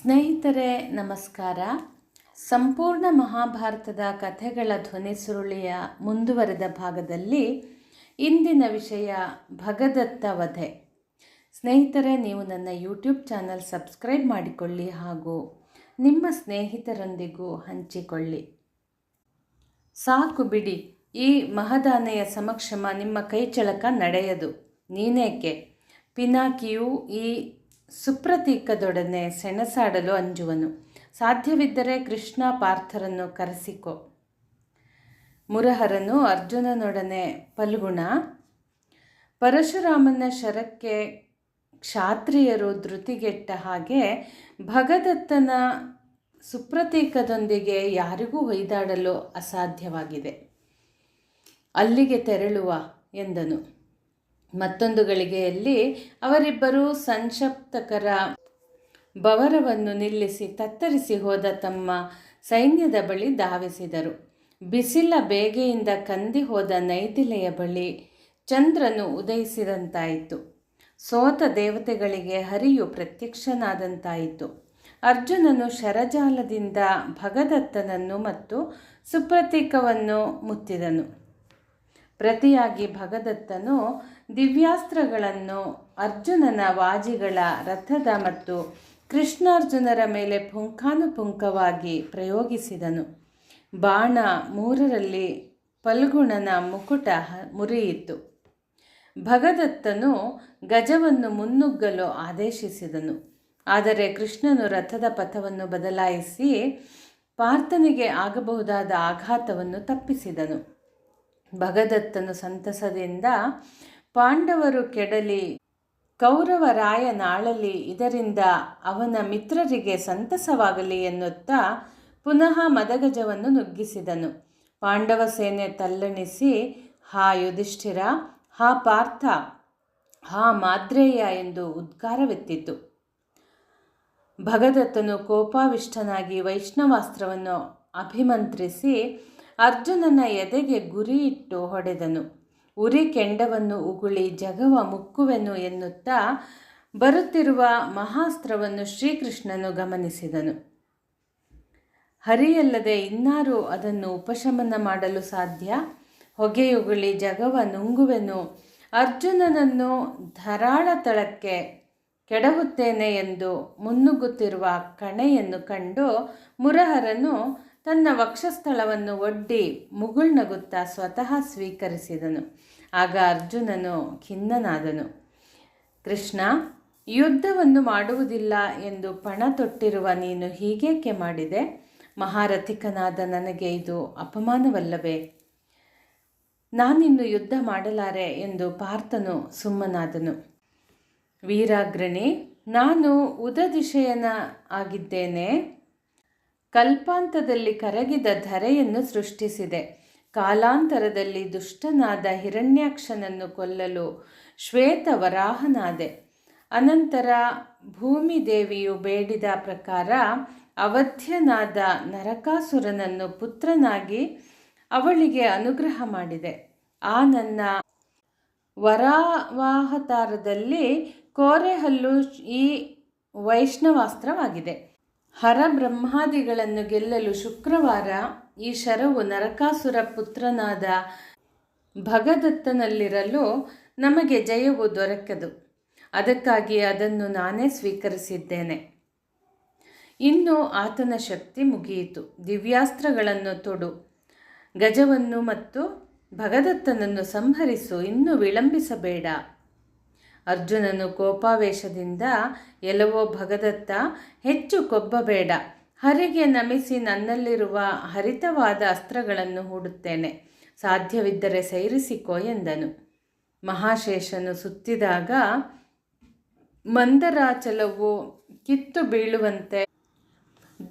ಸ್ನೇಹಿತರೆ, ನಮಸ್ಕಾರ. ಸಂಪೂರ್ಣ ಮಹಾಭಾರತದ ಕಥೆಗಳ ಧ್ವನಿ ಸುರುಳಿಯ ಮುಂದುವರೆದ ಭಾಗದಲ್ಲಿ ಇಂದಿನ ವಿಷಯ ಭಗದತ್ತ ವಧೆ. ಸ್ನೇಹಿತರೆ, ನೀವು ನನ್ನ ಯೂಟ್ಯೂಬ್ ಚಾನಲ್ ಸಬ್ಸ್ಕ್ರೈಬ್ ಮಾಡಿಕೊಳ್ಳಿ ಹಾಗೂ ನಿಮ್ಮ ಸ್ನೇಹಿತರೊಂದಿಗೂ ಹಂಚಿಕೊಳ್ಳಿ. ಸಾಕು ಬಿಡಿ, ಈ ಮಹದಾನೆಯ ಸಮಕ್ಷಮ ನಿಮ್ಮ ಕೈಚಳಕ ನಡೆಯದು. ನೀನೇಕೆ? ಪಿನಾಕಿಯು ಈ ಸುಪ್ರತೀಕದೊಡನೆ ಸೆಣಸಾಡಲು ಅಂಜುವನು. ಸಾಧ್ಯವಿದ್ದರೆ ಕೃಷ್ಣ ಪಾರ್ಥರನ್ನು ಕರೆಸಿಕೊ. ಮುರಹರನು ಅರ್ಜುನನೊಡನೆ ಪಲ್ಗುಣ. ಪರಶುರಾಮನ ಶರಕ್ಕೆ ಕ್ಷಾತ್ರಿಯರು ಧೃತಿಗೆಟ್ಟ ಹಾಗೆ ಭಗದತ್ತನ ಸುಪ್ರತೀಕದೊಂದಿಗೆ ಯಾರಿಗೂ ಹೊಯ್ದಾಡಲು ಅಸಾಧ್ಯವಾಗಿದೆ. ಅಲ್ಲಿಗೆ ತೆರಳುವ ಎಂದನು. ಮತ್ತೊಂದು ಗಳಿಗೆಯಲ್ಲಿ ಅವರಿಬ್ಬರು ಸಂಕ್ಷಪ್ತಕರ ಬವರವನ್ನು ನಿಲ್ಲಿಸಿ ತತ್ತರಿಸಿ ಹೋದ ತಮ್ಮ ಸೈನ್ಯದ ಬಳಿ ಧಾವಿಸಿದರು. ಬಿಸಿಲ ಬೇಗೆಯಿಂದ ಕಂದಿ ಹೋದ ನೈದಿಲೆಯ ಬಳಿ ಚಂದ್ರನು ಉದಯಿಸಿದಂತಾಯಿತು. ಸೋತ ದೇವತೆಗಳಿಗೆ ಹರಿಯು ಪ್ರತ್ಯಕ್ಷನಾದಂತಾಯಿತು. ಅರ್ಜುನನು ಶರಜಾಲದಿಂದ ಭಗದತ್ತನನ್ನು ಮತ್ತು ಸುಪ್ರತೀಕವನ್ನು ಮುತ್ತಿದನು. ಪ್ರತಿಯಾಗಿ ಭಗದತ್ತನು ದಿವ್ಯಾಸ್ತ್ರಗಳನ್ನು ಅರ್ಜುನನ ವಾಜಿಗಳ ರಥದ ಮತ್ತು ಕೃಷ್ಣಾರ್ಜುನರ ಮೇಲೆ ಪುಂಖಾನುಪುಂಖವಾಗಿ ಪ್ರಯೋಗಿಸಿದನು. ಬಾಣ ಮೂರರಲ್ಲಿ ಫಲ್ಗುಣನ ಮುಕುಟ ಮುರಿಯಿತು. ಭಗದತ್ತನು ಗಜವನ್ನು ಮುನ್ನುಗ್ಗಲು ಆದೇಶಿಸಿದನು. ಆದರೆ ಕೃಷ್ಣನು ರಥದ ಪಥವನ್ನು ಬದಲಾಯಿಸಿ ಪಾರ್ಥನಿಗೆ ಆಗಬಹುದಾದ ಆಘಾತವನ್ನು ತಪ್ಪಿಸಿದನು. ಭಗದತ್ತನು ಸಂತಸದಿಂದ ಪಾಂಡವರು ಕೆಡಲಿ ಕೌರವರಾಯನಾಳಲಿ ಇದರಿಂದ ಅವನ ಮಿತ್ರರಿಗೆ ಸಂತಸವಾಗಲಿ ಎನ್ನುತ್ತಾ ಪುನಃ ಮದಗಜವನ್ನು ನುಗ್ಗಿಸಿದನು. ಪಾಂಡವ ಸೇನೆ ತಲ್ಲಣಿಸಿ, ಹಾ ಯುಧಿಷ್ಠಿರ, ಹಾ ಪಾರ್ಥ, ಹಾ ಮಾದ್ರೇಯ ಎಂದು ಉದ್ಗಾರವೆತ್ತಿತು. ಭಗದತ್ತನು ಕೋಪಾವಿಷ್ಟನಾಗಿ ವೈಷ್ಣವಾಸ್ತ್ರವನ್ನು ಅಭಿಮಂತ್ರಿಸಿ ಅರ್ಜುನನ ಎದೆಗೆ ಗುರಿಯಿಟ್ಟು ಹೊಡೆದನು. ಉರಿ ಕೆಂಡವನ್ನು ಉಗುಳಿ ಜಗವ ಮುಕ್ಕುವೆನು ಎನ್ನುತ್ತಾ ಬರುತ್ತಿರುವ ಮಹಾಸ್ತ್ರವನ್ನು ಶ್ರೀಕೃಷ್ಣನು ಗಮನಿಸಿದನು. ಹರಿಯಲ್ಲದೆ ಇನ್ನಾರು ಅದನ್ನು ಉಪಶಮನ ಮಾಡಲು ಸಾಧ್ಯ? ಹೊಗೆಯುಗುಳಿ ಜಗವ ನುಂಗುವೆನು, ಅರ್ಜುನನನ್ನು ಧರಾಳ ತಳಕ್ಕೆ ಕೆಡಹುತ್ತೇನೆ ಎಂದು ಮುನ್ನುಗ್ಗುತ್ತಿರುವ ಕಣೆಯನ್ನು ಕಂಡು ಮುರಹರನು ತನ್ನ ವಕ್ಷಸ್ಥಳವನ್ನು ಒಡ್ಡಿ ಮುಗುಳ್ನಗುತ್ತಾ ಸ್ವತಃ ಸ್ವೀಕರಿಸಿದನು. ಆಗ ಅರ್ಜುನನು ಖಿನ್ನನಾದನು. ಕೃಷ್ಣ, ಯುದ್ಧವನ್ನು ಮಾಡುವುದಿಲ್ಲ ಎಂದು ಪಣ ತೊಟ್ಟಿರುವ ನೀನು ಹೀಗೇಕೆ ಮಾಡಿದೆ? ಮಹಾರಥಿಕನಾದ ನನಗೆ ಇದು ಅಪಮಾನವಲ್ಲವೇ? ನಾನಿನ್ನು ಯುದ್ಧ ಮಾಡಲಾರೆ ಎಂದು ಪಾರ್ಥನು ಸುಮ್ಮನಾದನು. ವೀರಾಗ್ರಣಿ, ನಾನು ಉದದಿಶಯನ ಆಗಿದ್ದೇನೆ. ಕಲ್ಪಾಂತದಲ್ಲಿ ಕರಗಿದ ಧರೆಯನ್ನು ಸೃಷ್ಟಿಸಿದೆ. ಕಾಲಾಂತರದಲ್ಲಿ ದುಷ್ಟನಾದ ಹಿರಣ್ಯಾಕ್ಷನನ್ನು ಕೊಲ್ಲಲು ಶ್ವೇತ ವರಾಹನಾದೆ ಅನಂತರ ಭೂಮಿದೇವಿಯು ಬೇಡಿದ ಪ್ರಕಾರ ಅವಧ್ಯನಾದ ನರಕಾಸುರನನ್ನು ಪುತ್ರನಾಗಿ ಅವಳಿಗೆ ಅನುಗ್ರಹ ಮಾಡಿದೆ. ಆ ನನ್ನ ವರಾವಾಹತಾರದಲ್ಲಿ ಕೋರೆಹಲ್ಲು ಈ ವೈಷ್ಣವಾಸ್ತ್ರವಾಗಿದೆ. ಹರ ಬ್ರಹ್ಮಾದಿಗಳನ್ನು ಗೆಲ್ಲಲು ಶುಕ್ರವಾರ ಈ ಶರವು ನರಕಾಸುರ ಪುತ್ರನಾದ ಭಗದತ್ತನಲ್ಲಿರಲು ನಮಗೆ ಜಯವು ದೊರಕದು. ಅದಕ್ಕಾಗಿ ಅದನ್ನು ನಾನೇ ಸ್ವೀಕರಿಸಿದ್ದೇನೆ. ಇನ್ನು ಆತನ ಶಕ್ತಿ ಮುಗಿಯಿತು. ದಿವ್ಯಾಸ್ತ್ರಗಳನ್ನು ತೊಡು. ಗಜವನ್ನು ಮತ್ತು ಭಗದತ್ತನನ್ನು ಸಂಹರಿಸು. ಇನ್ನೂ ವಿಳಂಬಿಸಬೇಡ. ಅರ್ಜುನನು ಕೋಪಾವೇಶದಿಂದ, ಎಲ್ಲವೋ ಭಗದತ್ತ, ಹೆಚ್ಚು ಕೊಬ್ಬಬೇಡ ಹರಿಗೆ ನಮಿಸಿ ನನ್ನಲ್ಲಿರುವ ಹರಿತವಾದ ಅಸ್ತ್ರಗಳನ್ನು ಹೂಡುತ್ತೇನೆ. ಸಾಧ್ಯವಿದ್ದರೆ ಸೈರಿಸಿಕೋ ಎಂದನು. ಮಹಾಶೇಷನು ಸುತ್ತಿದಾಗ, ಮಂದರಾಚಲವು ಕಿತ್ತು ಬೀಳುವಂತೆ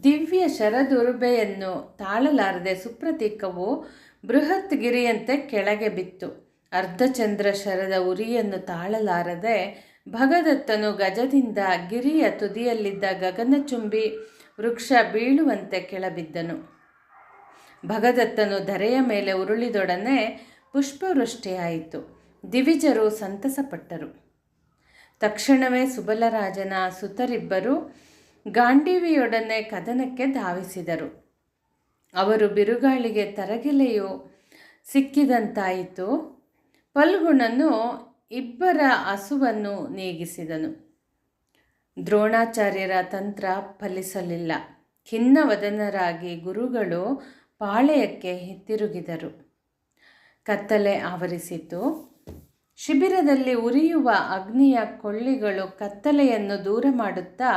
ದಿವ್ಯ ಶರದುರ್ಬೆಯನ್ನು ತಾಳಲಾರದೆ ಸುಪ್ರತೀಕವು ಬೃಹತ್ ಗಿರಿಯಂತೆ ಕೆಳಗೆ ಬಿತ್ತು. ಅರ್ಧಚಂದ್ರ ಶರದ ಉರಿಯನ್ನು ತಾಳಲಾರದೆ ಭಗದತ್ತನು ಗಜದಿಂದ ಗಿರಿಯ ತುದಿಯಲ್ಲಿದ್ದ ಗಗನಚುಂಬಿ ವೃಕ್ಷ ಬೀಳುವಂತೆ ಕೆಳಬಿದ್ದನು. ಭಗದತ್ತನು ಧರೆಯ ಮೇಲೆ ಉರುಳಿದೊಡನೆ ಪುಷ್ಪವೃಷ್ಟಿಯಾಯಿತು. ದಿವಿಜರು ಸಂತಸಪಟ್ಟರು. ತಕ್ಷಣವೇ ಸುಬಲರಾಜನ ಸುತರಿಬ್ಬರು ಗಾಂಡೀವಿಯೊಡನೆ ಕದನಕ್ಕೆ ಧಾವಿಸಿದರು. ಅವರು ಬಿರುಗಾಳಿಗೆ ತರಗಿಲೆಯು ಸಿಕ್ಕಿದಂತಾಯಿತು. ಫಲ್ಗುಣನು ಇಬ್ಬರ ಹಸುವನ್ನು ನೀಗಿಸಿದನು. ದ್ರೋಣಾಚಾರ್ಯರ ತಂತ್ರ ಫಲಿಸಲಿಲ್ಲ. ಖಿನ್ನವದನರಾಗಿ ಗುರುಗಳು ಪಾಳೆಯಕ್ಕೆ ಹಿತ್ತಿರುಗಿದರು ಕತ್ತಲೆ ಆವರಿಸಿತು. ಶಿಬಿರದಲ್ಲಿ ಉರಿಯುವ ಅಗ್ನಿಯ ಕೊಳ್ಳಿಗಳು ಕತ್ತಲೆಯನ್ನು ದೂರ ಮಾಡುತ್ತಾ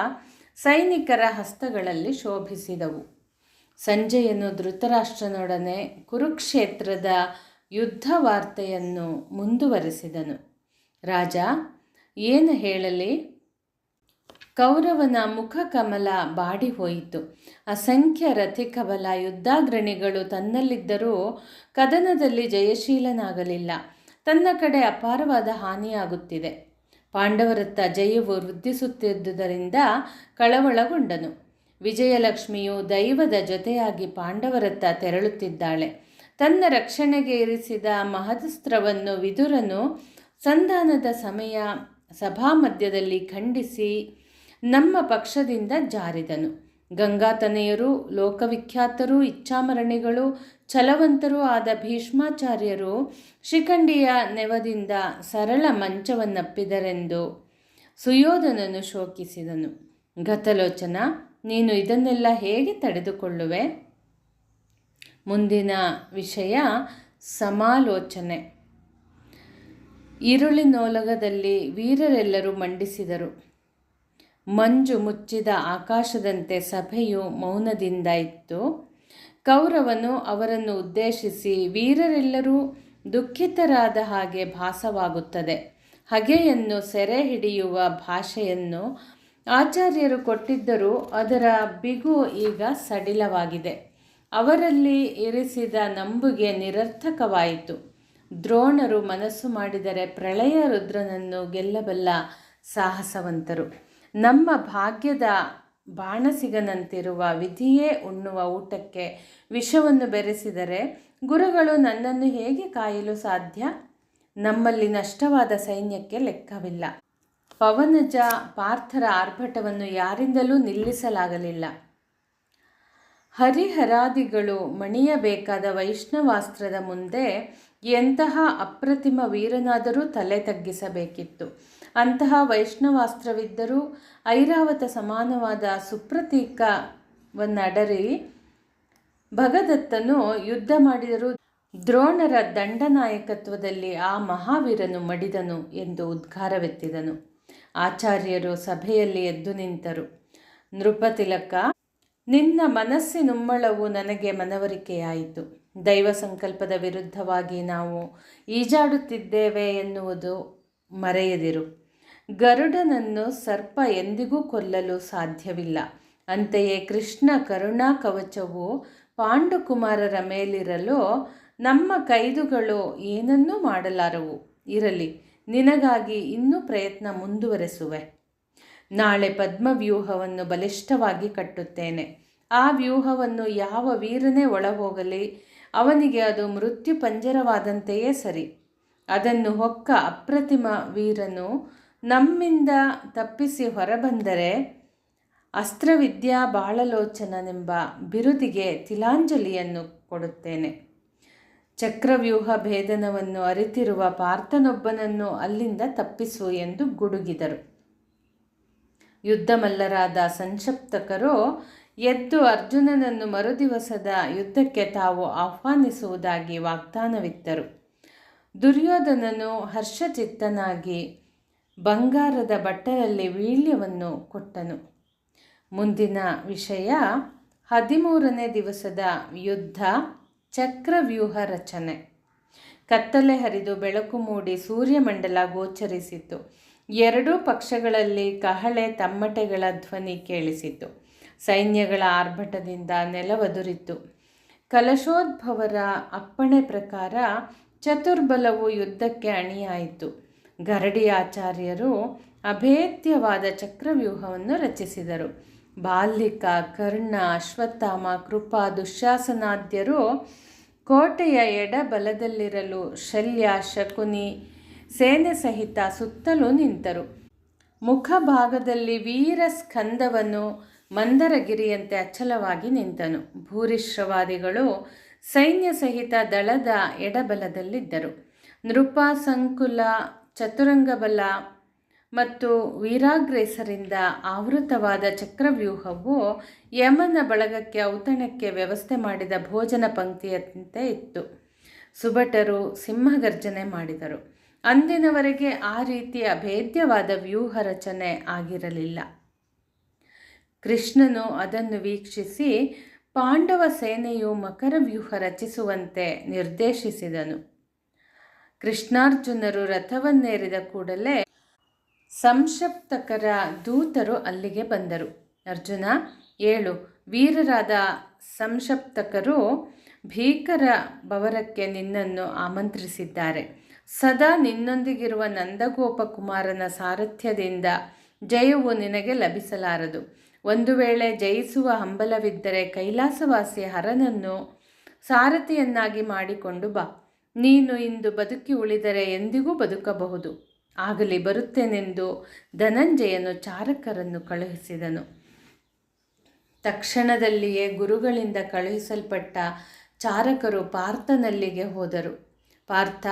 ಸೈನಿಕರ ಹಸ್ತಗಳಲ್ಲಿ ಶೋಭಿಸಿದವು. ಸಂಜೆಯನ್ನು ಧೃತರಾಷ್ಟ್ರನೊಡನೆ ಕುರುಕ್ಷೇತ್ರದ ಯುದ್ಧ ವಾರ್ತೆಯನ್ನು ಮುಂದುವರೆಸಿದನು. ರಾಜ, ಏನು ಹೇಳಲಿ? ಕೌರವನ ಮುಖಕಮಲ ಬಾಡಿ ಹೋಯಿತು. ಅಸಂಖ್ಯ ರಥಿಕಬಲ ಯುದ್ಧಾಗ್ರಣಿಗಳು ತನ್ನಲ್ಲಿದ್ದರೂ ಕದನದಲ್ಲಿ ಜಯಶೀಲನಾಗಲಿಲ್ಲ. ತನ್ನ ಕಡೆ ಅಪಾರವಾದ ಹಾನಿಯಾಗುತ್ತಿದೆ. ಪಾಂಡವರತ್ತ ಜಯವು ವೃದ್ಧಿಸುತ್ತಿದ್ದುದರಿಂದ ಕಳವಳಗೊಂಡನು. ವಿಜಯಲಕ್ಷ್ಮಿಯು ದೈವದ ಜೊತೆಯಾಗಿ ಪಾಂಡವರತ್ತ ತೆರಳುತ್ತಿದ್ದಾಳೆ. ತನ್ನ ರಕ್ಷಣೆಗೆ ಇರಿಸಿದ ಮಹದಸ್ತ್ರವನ್ನು ವಿದುರನು ಸಂಧಾನದ ಸಮಯ ಸಭಾ ಮಧ್ಯದಲ್ಲಿ ಖಂಡಿಸಿ ನಮ್ಮ ಪಕ್ಷದಿಂದ ಜಾರಿದನು. ಗಂಗಾತನೆಯರು ಲೋಕವಿಖ್ಯಾತರು, ಇಚ್ಛಾಮರಣಿಗಳು, ಛಲವಂತರೂ ಆದ ಭೀಷ್ಮಾಚಾರ್ಯರು ಶಿಖಂಡಿಯ ನೆವದಿಂದ ಸರಳ ಮಂಚವನ್ನಪ್ಪಿದರೆಂದು ಸುಯೋಧನನು ಶೋಕಿಸಿದನು. ಗತಲೋಚನ, ನೀನು ಇದನ್ನೆಲ್ಲ ಹೇಗೆ ತಡೆದುಕೊಳ್ಳುವೆ? ಮುಂದಿನ ವಿಷಯ ಸಮಾಲೋಚನೆ. ಈರುಳಿನೋಲಗದಲ್ಲಿ ವೀರರೆಲ್ಲರೂ ಮಂಡಿಸಿದರು. ಮಂಜು ಮುಚ್ಚಿದ ಆಕಾಶದಂತೆ ಸಭೆಯು ಮೌನದಿಂದ ಇತ್ತು. ಕೌರವನು ಅವರನ್ನು ಉದ್ದೇಶಿಸಿ, ವೀರರೆಲ್ಲರೂ ದುಃಖಿತರಾದ ಹಾಗೆ ಭಾಸವಾಗುತ್ತದೆ. ಹಗೆಯನ್ನು ಸೆರೆ ಹಿಡಿಯುವ ಭಾಷೆಯನ್ನು ಆಚಾರ್ಯರು ಕೊಟ್ಟಿದ್ದರೂ ಅದರ ಬಿಗು ಈಗ ಸಡಿಲವಾಗಿದೆ. ಅವರಲ್ಲಿ ಇರಿಸಿದ ನಂಬುಗೆ ನಿರರ್ಥಕವಾಯಿತು. ದ್ರೋಣರು ಮನಸ್ಸು ಮಾಡಿದರೆ ಪ್ರಳಯ ರುದ್ರನನ್ನು ಗೆಲ್ಲಬಲ್ಲ ಸಾಹಸವಂತರು. ನಮ್ಮ ಭಾಗ್ಯದ ಬಾಣಸಿಗನಂತಿರುವ ವಿಧಿಯೇ ಉಣ್ಣುವ ಊಟಕ್ಕೆ ವಿಷವನ್ನು ಬೆರೆಸಿದರೆ ಗುರುಗಳು ನನ್ನನ್ನು ಹೇಗೆ ಕಾಯಲು ಸಾಧ್ಯ? ನಮ್ಮಲ್ಲಿ ನಷ್ಟವಾದ ಸೈನ್ಯಕ್ಕೆ ಲೆಕ್ಕವಿಲ್ಲ. ಪವನಜ ಪಾರ್ಥರ ಆರ್ಭಟವನ್ನು ಯಾರಿಂದಲೂ ನಿಲ್ಲಿಸಲಾಗಲಿಲ್ಲ. ಹರಿಹರಾದಿಗಳು ಮಣಿಯಬೇಕಾದ ವೈಷ್ಣವಾಸ್ತ್ರದ ಮುಂದೆ ಎಂತಹ ಅಪ್ರತಿಮ ವೀರನಾದರೂ ತಲೆ ತಗ್ಗಿಸಬೇಕಿತ್ತು. ಅಂತಹ ವೈಷ್ಣವಾಸ್ತ್ರವಿದ್ದರೂ ಐರಾವತ ಸಮಾನವಾದ ಸುಪ್ರತೀಕವನ್ನಡರಿ ಭಗದತ್ತನು ಯುದ್ಧ ಮಾಡಿದರೂ ದ್ರೋಣರ ದಂಡನಾಯಕತ್ವದಲ್ಲಿ ಆ ಮಹಾವೀರನು ಮಡಿದನು ಎಂದು ಉದ್ಘಾರವೆತ್ತಿದನು ಆಚಾರ್ಯರು ಸಭೆಯಲ್ಲಿ ಎದ್ದು ನಿಂತರು. ನೃಪತಿಲಕ ನಿನ್ನ ಮನಸ್ಸಿನುಮ್ಮಳವು ನನಗೆ ಮನವರಿಕೆಯಾಯಿತು. ದೈವ ಸಂಕಲ್ಪದ ವಿರುದ್ಧವಾಗಿ ನಾವು ಈಜಾಡುತ್ತಿದ್ದೇವೆ ಎನ್ನುವುದು ಮರೆಯದಿರು. ಗರುಡನನ್ನು ಸರ್ಪ ಎಂದಿಗೂ ಕೊಲ್ಲಲು ಸಾಧ್ಯವಿಲ್ಲ. ಅಂತೆಯೇ ಕೃಷ್ಣ ಕರುಣಾ ಕವಚವು ಪಾಂಡುಕುಮಾರರ ಮೇಲಿರಲು, ನಮ್ಮ ಕೈದುಗಳು ಏನನ್ನೂ ಮಾಡಲಾರವು. ಇರಲಿ, ನಿನಗಾಗಿ ಇನ್ನೂ ಪ್ರಯತ್ನ ಮುಂದುವರೆಸುವೆ. ನಾಳೆ ಪದ್ಮವ್ಯೂಹವನ್ನು ಬಲಿಷ್ಠವಾಗಿ ಕಟ್ಟುತ್ತೇನೆ. ಆ ವ್ಯೂಹವನ್ನು ಯಾವ ವೀರನೇ ಒಳಹೋಗಲಿ, ಅವನಿಗೆ ಅದು ಮೃತ್ಯು ಪಂಜರವಾದಂತೆಯೇ ಸರಿ. ಅದನ್ನು ಹೊಕ್ಕ ಅಪ್ರತಿಮ ವೀರನು ನಮ್ಮಿಂದ ತಪ್ಪಿಸಿ ಹೊರಬಂದರೆ ಅಸ್ತ್ರವಿದ್ಯಾ ಬಾಳಲೋಚನನೆಂಬ ಬಿರುದಿಗೆ ತಿಲಾಂಜಲಿಯನ್ನು ಕೊಡುತ್ತೇನೆ. ಚಕ್ರವ್ಯೂಹ ಭೇದನವನ್ನು ಅರಿತಿರುವ ಪಾರ್ಥನೊಬ್ಬನನ್ನು ಅಲ್ಲಿಂದ ತಪ್ಪಿಸು ಎಂದು ಗುಡುಗಿದರು. ಯುದ್ಧಮಲ್ಲರಾದ ಸಂಶಪ್ತಕರು ಎದ್ದು ಅರ್ಜುನನನ್ನು ಮರುದಿವಸದ ಯುದ್ಧಕ್ಕೆ ತಾವು ಆಹ್ವಾನಿಸುವುದಾಗಿ ವಾಗ್ದಾನವಿತ್ತರು. ದುರ್ಯೋಧನನು ಹರ್ಷಚಿತ್ತನಾಗಿ ಬಂಗಾರದ ಬಟ್ಟಲಲ್ಲಿ ವೀಳ್ಯವನ್ನು ಕೊಟ್ಟನು. ಮುಂದಿನ ವಿಷಯ, ಹದಿಮೂರನೇ ದಿವಸದ ಯುದ್ಧ ಚಕ್ರವ್ಯೂಹ ರಚನೆ. ಕತ್ತಲೆ ಹರಿದು ಬೆಳಕು ಮೂಡಿ ಸೂರ್ಯಮಂಡಲ ಗೋಚರಿಸಿತು ಎರಡೂ ಪಕ್ಷಗಳಲ್ಲಿ ಕಹಳೆ ತಮ್ಮಟೆಗಳ ಧ್ವನಿ ಕೇಳಿಸಿತು. ಸೈನ್ಯಗಳ ಆರ್ಭಟದಿಂದ ನೆಲವದುರಿತು. ಕಲಶೋದ್ಭವರ ಅಪ್ಪಣೆ ಪ್ರಕಾರ ಚತುರ್ಬಲವು ಯುದ್ಧಕ್ಕೆ ಅಣಿಯಾಯಿತು. ಗರಡಿ ಆಚಾರ್ಯರು ಅಭೇದ್ಯವಾದ ಚಕ್ರವ್ಯೂಹವನ್ನು ರಚಿಸಿದರು. ಬಾಲ್ಯಿಕ, ಕರ್ಣ, ಅಶ್ವತ್ಥಾಮ, ಕೃಪಾ, ದುಶ್ಯಾಸನಾದ್ಯರು ಕೋಟೆಯ ಎಡಬಲದಲ್ಲಿರಲು ಶಲ್ಯ, ಶಕುನಿ ಸೇನೆ ಸಹಿತ ಸುತ್ತಲೂ ನಿಂತರು. ಮುಖಭಾಗದಲ್ಲಿ ವೀರ ಸ್ಕಂದವನ್ನು ಮಂದರಗಿರಿಯಂತೆ ಅಚ್ಚಲವಾಗಿ ನಿಂತನು. ಭೂರಿಶ್ರವಾದಿಗಳು ಸೈನ್ಯ ಸಹಿತ ದಳದ ಎಡಬಲದಲ್ಲಿದ್ದರು. ನೃಪ, ಸಂಕುಲ, ಚತುರಂಗಬಲ ಮತ್ತು ವೀರಾಗ್ರೇಸರಿಂದ ಆವೃತವಾದ ಚಕ್ರವ್ಯೂಹವು ಯಮನ ಬಳಗಕ್ಕೆ ಔತಣಕ್ಕೆ ವ್ಯವಸ್ಥೆ ಮಾಡಿದ ಭೋಜನ ಪಂಕ್ತಿಯಂತೆ ಇತ್ತು. ಸುಭಟರು ಸಿಂಹಗರ್ಜನೆ ಮಾಡಿದರು. ಅಂದಿನವರೆಗೆ ಆ ರೀತಿಯ ಭೇದ್ಯವಾದ ವ್ಯೂಹ ರಚನೆ ಆಗಿರಲಿಲ್ಲ. ಕೃಷ್ಣನು ಅದನ್ನು ವೀಕ್ಷಿಸಿ ಪಾಂಡವ ಸೇನೆಯು ಮಕರ ವ್ಯೂಹ ರಚಿಸುವಂತೆ ನಿರ್ದೇಶಿಸಿದನು. ಕೃಷ್ಣಾರ್ಜುನರು ರಥವನ್ನೇರಿದ ಕೂಡಲೇ ಸಂಶಪ್ತಕರ ದೂತರು ಅಲ್ಲಿಗೆ ಬಂದರು. ಅರ್ಜುನ, ಏಳು, ವೀರರಾದ ಸಂಶಪ್ತಕರು ಭೀಕರ ಭವರಕ್ಕೆ ನಿನ್ನನ್ನು ಆಮಂತ್ರಿಸಿದ್ದಾರೆ. ಸದಾ ನಿನ್ನೊಂದಿಗಿರುವ ನಂದಗೋಪಕುಮಾರನ ಸಾರಥ್ಯದಿಂದ ಜಯವು ನಿನಗೆ ಲಭಿಸಲಾರದು. ಒಂದು ವೇಳೆ ಜಯಿಸುವ ಹಂಬಲವಿದ್ದರೆ ಕೈಲಾಸವಾಸಿ ಹರನನ್ನು ಸಾರಥಿಯನ್ನಾಗಿ ಮಾಡಿಕೊಂಡು ಬಾ. ನೀನು ಇಂದು ಬದುಕಿ ಉಳಿದರೆ ಎಂದಿಗೂ ಬದುಕಬಹುದು. ಆಗಲಿ ಬರುತ್ತೇನೆಂದು ಧನಂಜಯನು ಚಾರಕರನ್ನು ಕಳುಹಿಸಿದನು. ತಕ್ಷಣದಲ್ಲಿಯೇ ಗುರುಗಳಿಂದ ಕಳುಹಿಸಲ್ಪಟ್ಟ ಚಾರಕರು ಪಾರ್ಥನಲ್ಲಿಗೆ ಹೋದರು. ಪಾರ್ಥ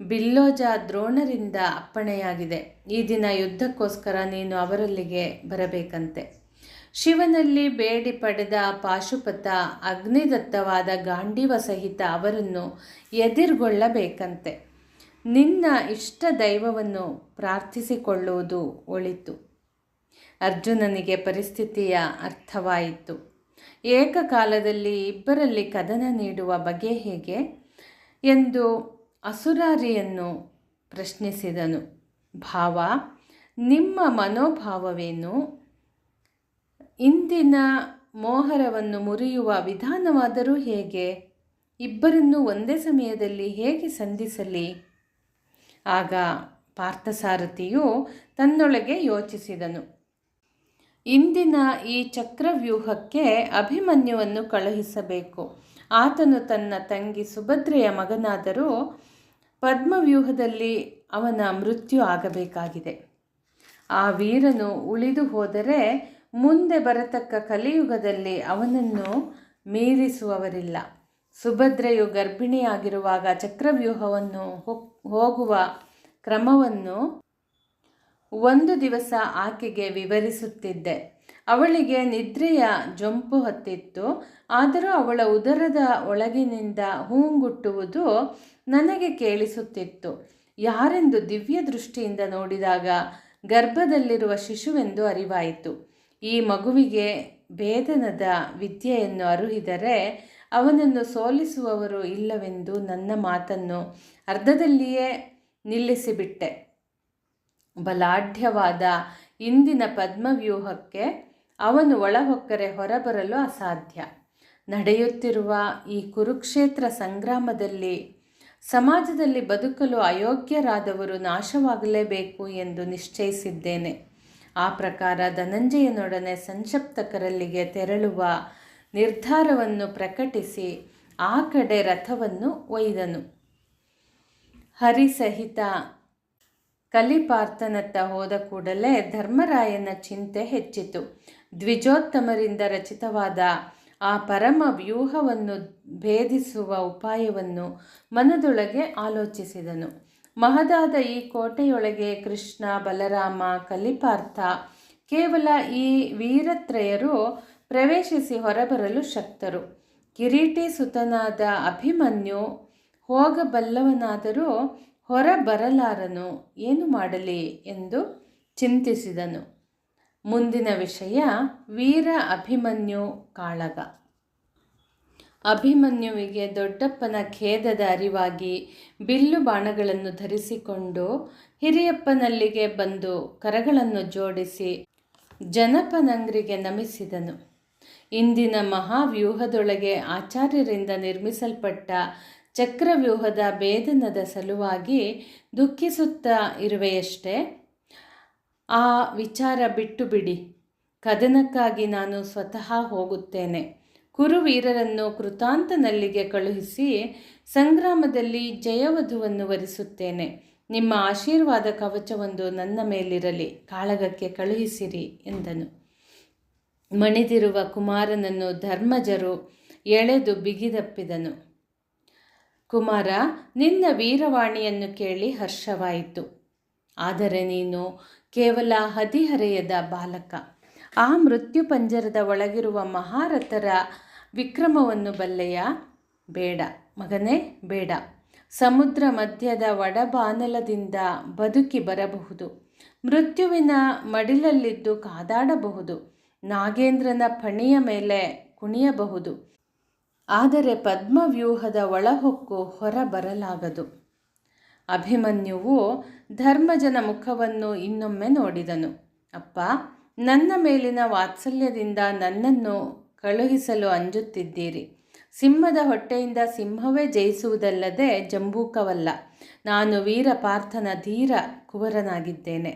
ಬಿಲ್ಲೋಜ ದ್ರೋಣರಿಂದ ಅಪ್ಪಣೆಯಾಗಿದೆ. ಈ ದಿನ ಯುದ್ಧಕ್ಕೋಸ್ಕರ ನೀನು ಅವರಲ್ಲಿಗೆ ಬರಬೇಕಂತೆ. ಶಿವನಲ್ಲಿ ಬೇಡಿ ಪಡೆದ ಪಾಶುಪತ, ಅಗ್ನಿದತ್ತವಾದ ಗಾಂಡೀವ ಸಹಿತ ಅವರನ್ನು ಎದುರುಗೊಳ್ಳಬೇಕಂತೆ. ನಿನ್ನ ಇಷ್ಟ ದೈವವನ್ನು ಪ್ರಾರ್ಥಿಸಿಕೊಳ್ಳುವುದು ಒಳಿತು. ಅರ್ಜುನನಿಗೆ ಪರಿಸ್ಥಿತಿಯ ಅರ್ಥವಾಯಿತು. ಏಕಕಾಲದಲ್ಲಿ ಇಬ್ಬರಲ್ಲಿ ಕದನ ನೀಡುವ ಬಗೆ ಹೇಗೆ? ಎಂದು ಅಸುರಾರಿಯನ್ನು ಪ್ರಶ್ನಿಸಿದನು. ಭಾವ, ನಿಮ್ಮ ಮನೋಭಾವವೇನು? ಇಂದಿನ ಮೋಹರವನ್ನು ಮುರಿಯುವ ವಿಧಾನವಾದರೂ ಹೇಗೆ? ಇಬ್ಬರನ್ನು ಒಂದೇ ಸಮಯದಲ್ಲಿ ಹೇಗೆ ಸಂಧಿಸಲಿ? ಆಗ ಪಾರ್ಥಸಾರಥಿಯು ತನ್ನೊಳಗೆ ಯೋಚಿಸಿದನು. ಇಂದಿನ ಈ ಚಕ್ರವ್ಯೂಹಕ್ಕೆ ಅಭಿಮನ್ಯುವನ್ನು ಕಳುಹಿಸಬೇಕು. ಆತನು ತನ್ನ ತಂಗಿ ಸುಭದ್ರೆಯ ಮಗನಾದರೂ ಪದ್ಮವ್ಯೂಹದಲ್ಲಿ ಅವನ ಮೃತ್ಯು ಆಗಬೇಕಾಗಿದೆ. ಆ ವೀರನು ಉಳಿದು ಹೋದರೆ ಮುಂದೆ ಬರತಕ್ಕ ಕಲಿಯುಗದಲ್ಲಿ ಅವನನ್ನು ಮೀರಿಸುವವರಿಲ್ಲ. ಸುಭದ್ರೆಯು ಗರ್ಭಿಣಿಯಾಗಿರುವಾಗ ಚಕ್ರವ್ಯೂಹವನ್ನು ಹೋಗುವ ಕ್ರಮವನ್ನು ಒಂದು ದಿವಸ ಆಕೆಗೆ ವಿವರಿಸುತ್ತಿದ್ದೆ. ಅವಳಿಗೆ ನಿದ್ರೆಯ ಜೊಂಪು ಹತ್ತಿತ್ತು. ಆದರೂ ಅವಳ ಉದರದ ಒಳಗಿನಿಂದ ಹೂಂಗುಟ್ಟುವುದು ನನಗೆ ಕೇಳಿಸುತ್ತಿತ್ತು. ಯಾರೆಂದು ದಿವ್ಯ ದೃಷ್ಟಿಯಿಂದ ನೋಡಿದಾಗ ಗರ್ಭದಲ್ಲಿರುವ ಶಿಶುವೆಂದು ಅರಿವಾಯಿತು. ಈ ಮಗುವಿಗೆ ಭೇದನದ ವಿದ್ಯೆಯನ್ನು ಅರುಹಿದರೆ ಅವನನ್ನು ಸೋಲಿಸುವವರು ಇಲ್ಲವೆಂದು ನನ್ನ ಮಾತನ್ನು ಅರ್ಧದಲ್ಲಿಯೇ ನಿಲ್ಲಿಸಿಬಿಟ್ಟೆ. ಬಲಾಢ್ಯವಾದ ಇಂದಿನ ಪದ್ಮವ್ಯೂಹಕ್ಕೆ ಅವನು ಒಳಹೊಕ್ಕರೆ ಹೊರಬರಲು ಅಸಾಧ್ಯ. ನಡೆಯುತ್ತಿರುವ ಈ ಕುರುಕ್ಷೇತ್ರ ಸಂಗ್ರಾಮದಲ್ಲಿ ಸಮಾಜದಲ್ಲಿ ಬದುಕಲು ಅಯೋಗ್ಯರಾದವರು ನಾಶವಾಗಲೇಬೇಕು ಎಂದು ನಿಶ್ಚಯಿಸಿದ್ದೇನೆ. ಆ ಪ್ರಕಾರ ಧನಂಜಯನೊಡನೆ ಸಂಕ್ಷಪ್ತಕರಲ್ಲಿಗೆ ತೆರಳುವ ನಿರ್ಧಾರವನ್ನು ಪ್ರಕಟಿಸಿ ಆ ಕಡೆ ರಥವನ್ನು ಒಯ್ದನು. ಹರಿಸಹಿತ ಕಲಿಪಾರ್ಥನತ್ತ ಹೋದ ಕೂಡಲೇ ಧರ್ಮರಾಯನ ಚಿಂತೆ ಹೆಚ್ಚಿತು. ದ್ವಿಜೋತ್ತಮರಿಂದ ರಚಿತವಾದ ಆ ಪರಮ ವ್ಯೂಹವನ್ನು ಭೇದಿಸುವ ಉಪಾಯವನ್ನು ಮನದೊಳಗೆ ಆಲೋಚಿಸಿದನು. ಮಹದಾದ ಈ ಕೋಟೆಯೊಳಗೆ ಕೃಷ್ಣ, ಬಲರಾಮ, ಕಲಿಪಾರ್ಥ ಕೇವಲ ಈ ವೀರತ್ರಯರು ಪ್ರವೇಶಿಸಿ ಹೊರಬರಲು ಶಕ್ತರು. ಕಿರೀಟಿ ಸುತನಾದ ಅಭಿಮನ್ಯು ಹೋಗಬಲ್ಲವನಾದರೂ ಹೊರಬರಲಾರನು, ಏನು ಮಾಡಲಿ ಎಂದು ಚಿಂತಿಸಿದನು. ಮುಂದಿನ ವಿಷಯ ವೀರ ಅಭಿಮನ್ಯು ಕಾಳಗ. ಅಭಿಮನ್ಯುವಿಗೆ ದೊಡ್ಡಪ್ಪನ ಖೇದದ ಅರಿವಾಗಿ ಬಿಲ್ಲು ಬಾಣಗಳನ್ನು ಧರಿಸಿಕೊಂಡು ಹಿರಿಯಪ್ಪನಲ್ಲಿಗೆ ಬಂದು ಕರಗಳನ್ನು ಜೋಡಿಸಿ ಜನಪನಂಗ್ರಿಗೆ ನಮಿಸಿದನು. ಇಂದಿನ ಮಹಾವ್ಯೂಹದೊಳಗೆ ಆಚಾರ್ಯರಿಂದ ನಿರ್ಮಿಸಲ್ಪಟ್ಟ ಚಕ್ರವ್ಯೂಹದ ಭೇದನದ ಸಲುವಾಗಿ ದುಃಖಿಸುತ್ತಾ ಇರುವೆಯಷ್ಟೇ ಆ ವಿಚಾರ ಬಿಟ್ಟು ಬಿಡಿ. ಕದನಕ್ಕಾಗಿ ನಾನು ಸ್ವತಃ ಹೋಗುತ್ತೇನೆ. ಕುರುವೀರರನ್ನು ಕೃತಾಂತನಲ್ಲಿಗೆ ಕಳುಹಿಸಿ ಸಂಗ್ರಾಮದಲ್ಲಿ ಜಯವಧುವನ್ನು ವರಿಸುತ್ತೇನೆ. ನಿಮ್ಮ ಆಶೀರ್ವಾದ ಕವಚವೊಂದು ನನ್ನ ಮೇಲಿರಲಿ, ಕಾಳಗಕ್ಕೆ ಕಳುಹಿಸಿರಿ ಎಂದನು. ಮಣಿದಿರುವ ಕುಮಾರನನ್ನು ಧರ್ಮಜರು ಎಳೆದು ಬಿಗಿದಪ್ಪಿದನು. ಕುಮಾರ, ನಿನ್ನ ವೀರವಾಣಿಯನ್ನು ಕೇಳಿ ಹರ್ಷವಾಯಿತು. ಆದರೆ ನೀನು ಕೇವಲ ಹದಿಹರೆಯದ ಬಾಲಕ. ಆ ಮೃತ್ಯು ಪಂಜರದ ಒಳಗಿರುವ ಮಹಾರಥರ ವಿಕ್ರಮವನ್ನು ಬಲ್ಲೆಯ? ಬೇಡ. ಮಗನೇ, ಬೇಡ. ಸಮುದ್ರ ಮಧ್ಯದ ಒಡಬಾನಲದಿಂದ ಬದುಕಿ ಬರಬಹುದು. ಮೃತ್ಯುವಿನ ಮಡಿಲಲ್ಲಿದ್ದು ಕಾದಾಡಬಹುದು. ನಾಗೇಂದ್ರನ ಪಣಿಯ ಮೇಲೆ ಕುಣಿಯಬಹುದು. ಆದರೆ ಪದ್ಮವ್ಯೂಹದ ಒಳಹೊಕ್ಕು ಹೊರ ಬರಲಾಗದು ಅಭಿಮನ್ಯುವು ಧರ್ಮಜನ ಮುಖವನ್ನು ಇನ್ನೊಮ್ಮೆ ನೋಡಿದನು. ಅಪ್ಪ, ನನ್ನ ಮೇಲಿನ ವಾತ್ಸಲ್ಯದಿಂದ ನನ್ನನ್ನು ಕಳುಹಿಸಲು ಅಂಜುತ್ತಿದ್ದೀರಿ. ಸಿಂಹದ ಹೊಟ್ಟೆಯಿಂದ ಸಿಂಹವೇ ಜಯಿಸುವುದಲ್ಲದೆ ಜಂಬೂಕವಲ್ಲ. ನಾನು ವೀರಪಾರ್ಥನ ಧೀರ ಕುವರನಾಗಿದ್ದೇನೆ.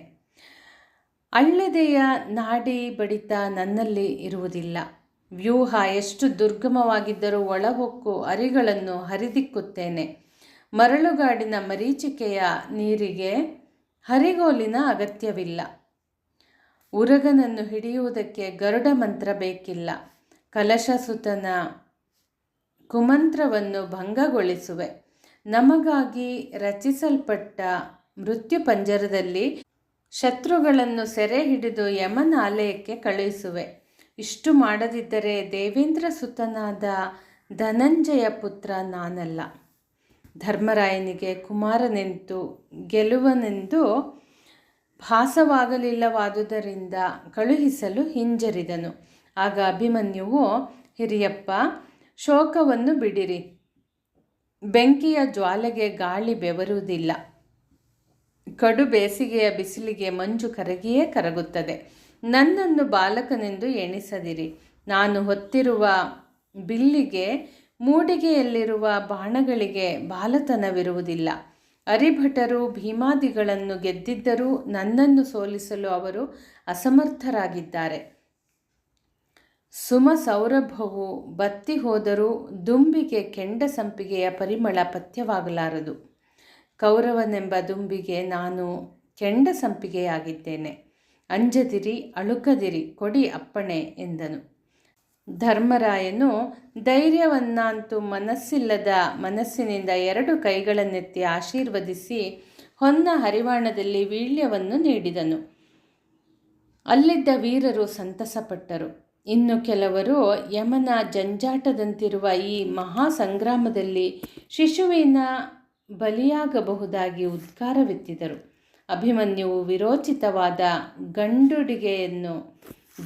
ಅಳ್ಳೆದೆಯ ನಾಡಿ ಬಡಿತ ನನ್ನಲ್ಲಿ ಇರುವುದಿಲ್ಲ. ವ್ಯೂಹ ಎಷ್ಟು ದುರ್ಗಮವಾಗಿದ್ದರೂ ಒಳಹೊಕ್ಕು ಅರಿಗಳನ್ನು ಹರಿದಿಕ್ಕುತ್ತೇನೆ. ಮರಳುಗಾಡಿನ ಮರೀಚಿಕೆಯ ನೀರಿಗೆ ಹರಿಗೋಲಿನ ಅಗತ್ಯವಿಲ್ಲ. ಉರಗನನ್ನು ಹಿಡಿಯುವುದಕ್ಕೆ ಗರುಡ ಮಂತ್ರ ಬೇಕಿಲ್ಲ. ಕಲಶಸುತನ ಕುಮಂತ್ರವನ್ನು ಭಂಗಗೊಳಿಸುವೆ. ನಮಗಾಗಿ ರಚಿಸಲ್ಪಟ್ಟ ಮೃತ್ಯು ಪಂಜರದಲ್ಲಿ ಶತ್ರುಗಳನ್ನು ಸೆರೆ ಹಿಡಿದು ಯಮನಾಲಯಕ್ಕೆ ಕಳುಹಿಸುವೆ. ಇಷ್ಟು ಮಾಡದಿದ್ದರೆ ದೇವೇಂದ್ರ ಸುತನಾದ ಧನಂಜಯ ಪುತ್ರ ನಾನಲ್ಲ. ಧರ್ಮರಾಯನಿಗೆ ಕುಮಾರನೆಂತು ಗೆಲುವನೆಂದು ಭಾಸವಾಗಲಿಲ್ಲವಾದುದರಿಂದ ಕಳುಹಿಸಲು ಹಿಂಜರಿದನು. ಆಗ ಅಭಿಮನ್ಯುವು, ಹಿರಿಯಪ್ಪ, ಶೋಕವನ್ನು ಬಿಡಿರಿ. ಬೆಂಕಿಯ ಜ್ವಾಲೆಗೆ ಗಾಳಿ ಬೆವರುವುದಿಲ್ಲ. ಕಡು ಬೇಸಿಗೆಯ ಬಿಸಿಲಿಗೆ ಮಂಜು ಕರಗಿಯೇ ಕರಗುತ್ತದೆ. ನನ್ನನ್ನು ಬಾಲಕನೆಂದು ಎಣಿಸದಿರಿ. ನಾನು ಹೊತ್ತಿರುವ ಬಿಲ್ಲಿಗೆ ಮೂಡಿಗೆಯಲ್ಲಿರುವ ಬಾಣಗಳಿಗೆ ಬಾಲತನವಿರುವುದಿಲ್ಲ. ಅರಿಭಟರು ಭೀಮಾದಿಗಳನ್ನು ಗೆದ್ದಿದ್ದರೂ ನನ್ನನ್ನು ಸೋಲಿಸಲು ಅವರು ಅಸಮರ್ಥರಾಗಿದ್ದಾರೆ. ಸುಮ ಸೌರಭವು ಬತ್ತಿ ಹೋದರೂ ದುಂಬಿಗೆ ಕೆಂಡ ಸಂಪಿಗೆಯ ಪರಿಮಳ ಪಥ್ಯವಾಗಲಾರದು. ಕೌರವನೆಂಬ ದುಂಬಿಗೆ ನಾನು ಕೆಂಡ ಸಂಪಿಗೆಯಾಗಿದ್ದೇನೆ. ಅಂಜದಿರಿ, ಅಳುಕದಿರಿ, ಕೊಡಿ ಅಪ್ಪಣೆ ಎಂದನು. ಧರ್ಮರಾಯನು ಧೈರ್ಯವನ್ನಂತೂ ಮನಸ್ಸಿಲ್ಲದ ಮನಸ್ಸಿನಿಂದ ಎರಡು ಕೈಗಳನ್ನೆತ್ತಿ ಆಶೀರ್ವದಿಸಿ ಹೊನ್ನ ಹರಿವಾಣದಲ್ಲಿ ವೀಳ್ಯವನ್ನು ನೀಡಿದನು. ಅಲ್ಲಿದ್ದ ವೀರರು ಸಂತಸಪಟ್ಟರು. ಇನ್ನು ಕೆಲವರು ಯಮನ ಜಂಜಾಟದಂತಿರುವ ಈ ಮಹಾ ಸಂಗ್ರಾಮದಲ್ಲಿ ಶಿಶುವಿನ ಬಲಿಯಾಗಬಹುದಾಗಿ ಉದ್ಗಾರವೆತ್ತಿದರು. ಅಭಿಮನ್ಯುವು ವಿರೋಚಿತವಾದ ಗಂಡುಡಿಗೆಯನ್ನು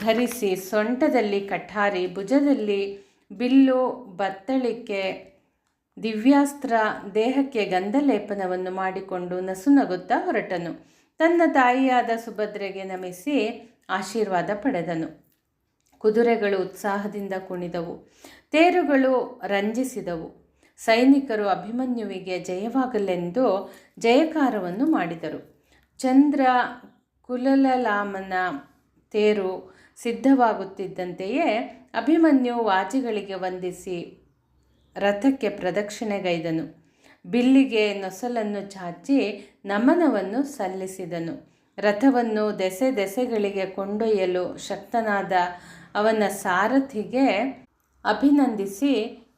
ಧರಿಸಿ ಸೊಂಟದಲ್ಲಿ ಕಠಾರಿ ಭುಜದಲ್ಲಿ ಬಿಲ್ಲು ಬತ್ತಳಿಕೆ, ದಿವ್ಯಾಸ್ತ್ರ, ದೇಹಕ್ಕೆ ಗಂಧಲೇಪನವನ್ನು ಮಾಡಿಕೊಂಡು ನಸುನಗುತ್ತಾ ಹೊರಟನು. ತನ್ನ ತಾಯಿಯಾದ ಸುಭದ್ರೆಗೆ ನಮಿಸಿ ಆಶೀರ್ವಾದ ಪಡೆದನು. ಕುದುರೆಗಳು ಉತ್ಸಾಹದಿಂದ ಕುಣಿದವು. ತೇರುಗಳು ರಂಜಿಸಿದವು. ಸೈನಿಕರು ಅಭಿಮನ್ಯುವಿಗೆ ಜಯವಾಗಲೆಂದು ಜಯಕಾರವನ್ನು ಮಾಡಿದರು. ಚಂದ್ರ ಕುಲಲಲಾಮನ ತೇರು ಸಿದ್ಧವಾಗುತ್ತಿದ್ದಂತೆಯೇ ಅಭಿಮನ್ಯು ವಾಜಿಗಳಿಗೆ ವಂದಿಸಿ ರಥಕ್ಕೆ ಪ್ರದಕ್ಷಿಣೆಗೈದನು. ಬಿಲ್ಲಿಗೆ ನೊಸಲನ್ನು ಚಾಚಿ ನಮನವನ್ನು ಸಲ್ಲಿಸಿದನು. ರಥವನ್ನು ದೆಸೆ ದೆಸೆಗಳಿಗೆ ಕೊಂಡೊಯ್ಯಲು ಶಕ್ತನಾದ ಅವನ ಸಾರಥಿಗೆ ಅಭಿನಂದಿಸಿ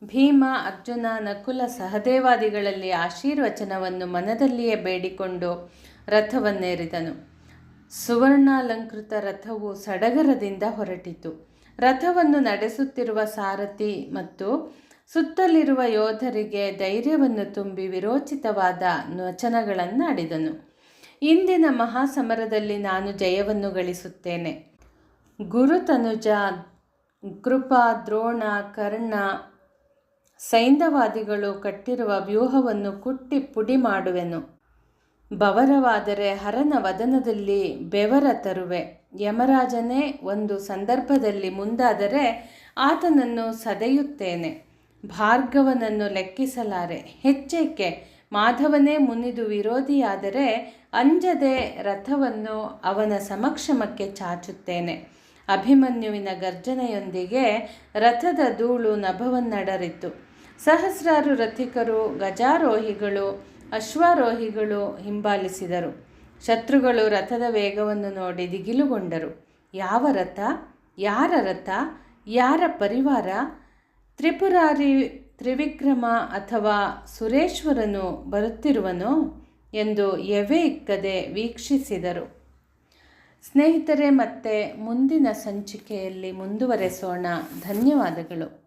ಭೀಮ, ಅರ್ಜುನ, ನಕುಲ ಸಹದೇವಾದಿಗಳಲ್ಲಿ ಆಶೀರ್ವಚನವನ್ನು ಮನದಲ್ಲಿಯೇ ಬೇಡಿಕೊಂಡು ರಥವನ್ನೇರಿದನು. ಸುವರ್ಣಾಲಂಕೃತ ರಥವು ಸಡಗರದಿಂದ ಹೊರಟಿತು. ರಥವನ್ನು ನಡೆಸುತ್ತಿರುವ ಸಾರಥಿ ಮತ್ತು ಸುತ್ತಲಿರುವ ಯೋಧರಿಗೆ ಧೈರ್ಯವನ್ನು ತುಂಬಿ ವಿರೋಚಿತವಾದ ವಚನಗಳನ್ನಾಡಿದನು. ಇಂದಿನ ಮಹಾಸಮರದಲ್ಲಿ ನಾನು ಜಯವನ್ನು ಗಳಿಸುತ್ತೇನೆ. ಗುರುತನುಜ ಕೃಪಾ, ದ್ರೋಣ, ಕರ್ಣ ಸೈಂಧವಾದಿಗಳು ಕಟ್ಟಿರುವ ವ್ಯೂಹವನ್ನು ಕುಟ್ಟಿ ಪುಡಿ ಮಾಡುವೆನು. ಬವರವಾದರೆ ಹರನ ವದನದಲ್ಲಿ ಬೆವರ ತರುವೆ. ಯಮರಾಜನೇ ಒಂದು ಸಂದರ್ಭದಲ್ಲಿ ಮುಂದಾದರೆ ಆತನನ್ನು ಸದೆಯುತ್ತೇನೆ. ಭಾರ್ಗವನನ್ನು ಲೆಕ್ಕಿಸಲಾರೆ. ಹೆಚ್ಚೇಕೆ? ಮಾಧವನೇ ಮುನಿದು ವಿರೋಧಿಯಾದರೆ ಅಂಜದೆ ರಥವನ್ನು ಅವನ ಸಮಕ್ಷಮಕ್ಕೆ ಚಾಚುತ್ತೇನೆ. ಅಭಿಮನ್ಯುವಿನ ಗರ್ಜನೆಯೊಂದಿಗೆ ರಥದ ಧೂಳು ನಭವನ್ನಡರಿತು. ಸಹಸ್ರಾರು ರಥಿಕರು, ಗಜಾರೋಹಿಗಳು ಅಶ್ವಾರೋಹಿಗಳು ಹಿಂಬಾಲಿಸಿದರು. ಶತ್ರುಗಳು ರಥದ ವೇಗವನ್ನು ನೋಡಿ ದಿಗಿಲುಗೊಂಡರು. ಯಾವ ರಥ? ಯಾರ ರಥ? ಯಾರ ಪರಿವಾರ? ತ್ರಿಪುರಾರಿ ತ್ರಿವಿಕ್ರಮ ಅಥವಾ ಸುರೇಶ್ವರನು ಬರುತ್ತಿರುವನೋ ಎಂದು ಎವೆ ಇಕ್ಕದೆ ವೀಕ್ಷಿಸಿದರು. ಸ್ನೇಹಿತರೆ, ಮತ್ತೆ ಮುಂದಿನ ಸಂಚಿಕೆಯಲ್ಲಿ ಮುಂದುವರೆಸೋಣ. ಧನ್ಯವಾದಗಳು.